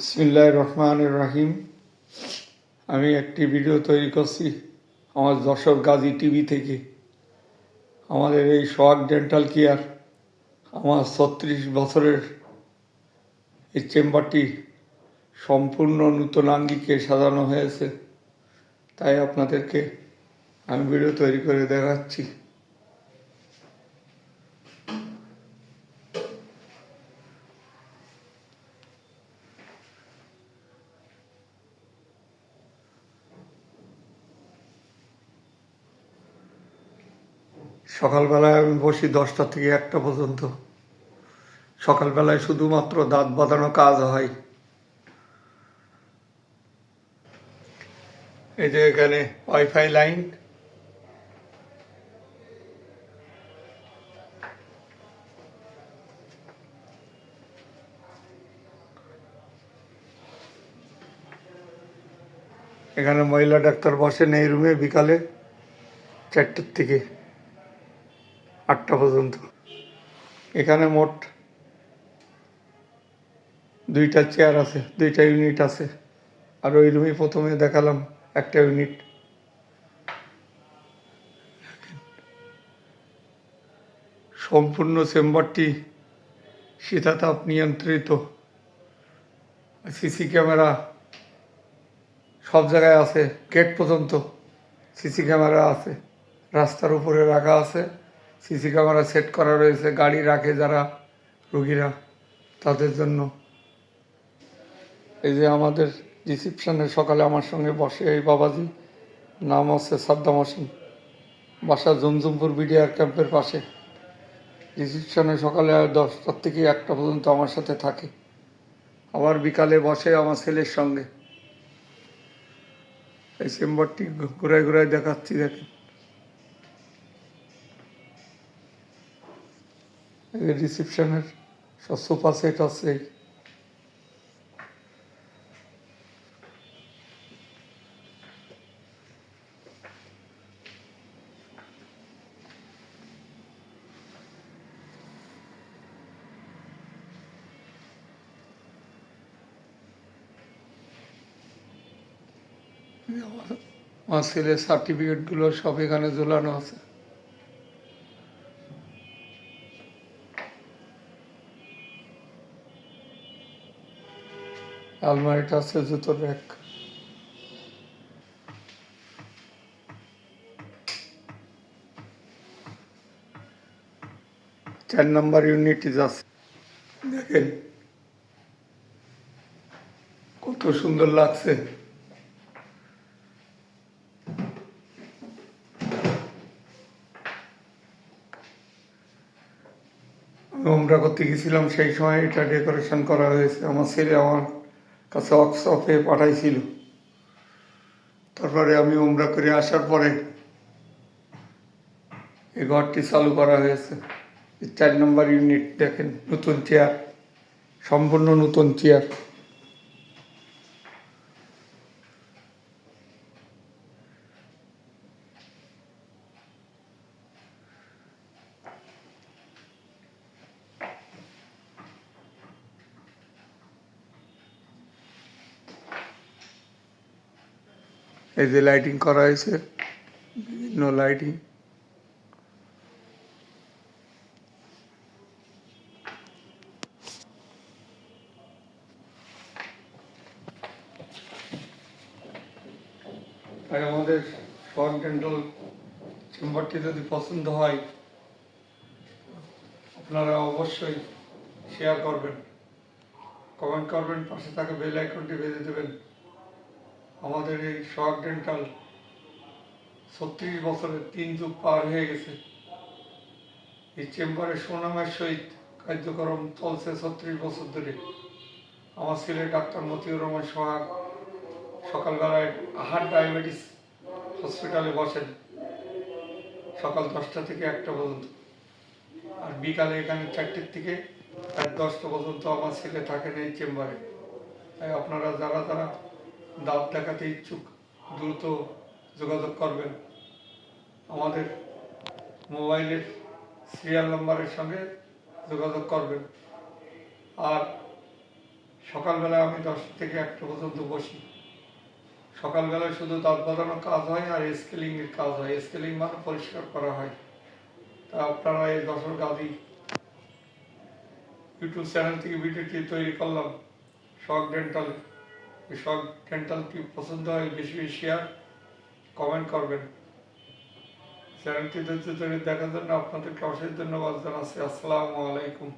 বিসমিল্লাহ রহমান রাহিম আমি একটি ভিডিও তৈরি করছি আমার দর্শক গাজী টিভি থেকে। আমাদের এই সোহাগ ডেন্টাল কেয়ার আমার ছত্রিশ বছরের এই চেম্বারটি সম্পূর্ণ নূতন আঙ্গিকে সাজানো হয়েছে। তাই আপনাদেরকে আমি ভিডিও তৈরি করে দেখাচ্ছি। সকালবেলায় আমি বসি দশটা থেকে একটা পর্যন্ত। সকালবেলায় শুধুমাত্র দাঁত বাঁধানো কাজ হয়। এই যে এখানে ওয়াইফাই লাইন। এখানে মহিলা ডাক্তার বসেন এই রুমে বিকালে চারটের থেকে। আটটা পর্যন্ত। এখানে মোট দুইটা চেয়ার আছে, দুইটা ইউনিট আছে। আর ওই রুমে প্রথমে দেখালাম একটা ইউনিট সম্পূর্ণ চেম্বারটি শীতাতাপ নিয়ন্ত্রিত। সিসি ক্যামেরা সব জায়গায় আছে গেট পর্যন্ত সিসি ক্যামেরা আছে। রাস্তার উপরে রাখা আছে। সিসি ক্যামেরা সেট করা রয়েছে, গাড়ি রাখে যারা রুগীরা তাদের জন্য। এই যে আমাদের রিসিপশনে সকালে আমার সঙ্গে বসে এই বাবাজি, নাম হচ্ছে সাদ্দাম হোসেন। বাসা জমজমপুর বিডিআর ক্যাম্পের পাশে। রিসিপশনে সকালে দশটার থেকে একটা পর্যন্ত আমার সাথে থাকে। আবার বিকালে বসে আমার ছেলের সঙ্গে। এই চেম্বারটি ঘুরায় ঘুরায় দেখাচ্ছি দেখেন। রিসিপশনের সব সোফা সেট আছে। আমার ছেলের সার্টিফিকেটগুলো সব এখানে ঝোলানো আছে। আলমারিটা আছে জুতোর র্যাক। চার নম্বর ইউনিট আছে। দেখেন, কত সুন্দর লাগছে। আমি ওমরা করতে গেছিলাম সেই সময় এটা ডেকোরেশন করা হয়েছে। আমার ছেলে, আমার কাছে অক্সফে পাঠাইছিল। তারপরে আমি উমরা করে আসার পরে এই ঘরটি চালু করা হয়েছে। চার নম্বর ইউনিট দেখেন, নতুন চেয়ার সম্পূর্ণ নতুন চেয়ার এই যে লাইটিং করা হয়েছে, বিভিন্ন লাইটিং তাই আমাদের শর্ট ডেন্টাল চেম্বারটি যদি পছন্দ হয়, আপনারা অবশ্যই শেয়ার করবেন। কমেন্ট করবেন, পাশে থাকা বেল আইকনটি বেজে দেবেন। আমাদের এই শক ডেন্টাল ছত্রিশ বছরের তিন যুগ পার হয়ে গেছে। এই চেম্বারে সুনামের সহিত কার্যক্রম চলছে ছত্রিশ বছর ধরে। আমার ছেলে ডাক্তার মতিউর রহমান সোহাগ সকালবেলায় হার্ট ডায়াবেটিস হসপিটালে বসেন সকাল দশটা থেকে একটা পর্যন্ত। আর বিকালে এখানে চারটের থেকে রাত দশটা পর্যন্ত আমার ছেলে থাকেন এই চেম্বারে। তাই আপনারা যারা যারা দাঁত দেখাতে ইচ্ছুক, দ্রুত যোগাযোগ করবেন। আমাদের মোবাইলের সিরিয়াল নাম্বারের সঙ্গে যোগাযোগ করবেন। আর সকালবেলায় আমি দশটা থেকে একটা পর্যন্ত বসি। সকালবেলায় শুধু দাঁত বাঁধানোর কাজ হয় আর স্কেলিংয়ের কাজ হয়। স্কেলিং মানে পরিষ্কার করা হয়। তা আপনারা এই দশর গাদি ইউটিউব চ্যানেল থেকে ভিডিওটি তৈরি করলাম। শখ ডেন্টাল শখ ডেন্টালটি পছন্দ হয় বেশি বেশি শেয়ার কমেন্ট করবেন। চ্যানেলটি ধৈর্য ধরে দেখার জন্য আপনাদেরকে অশেষ ধন্যবাদ জানাচ্ছি। আসসালামু আলাইকুম।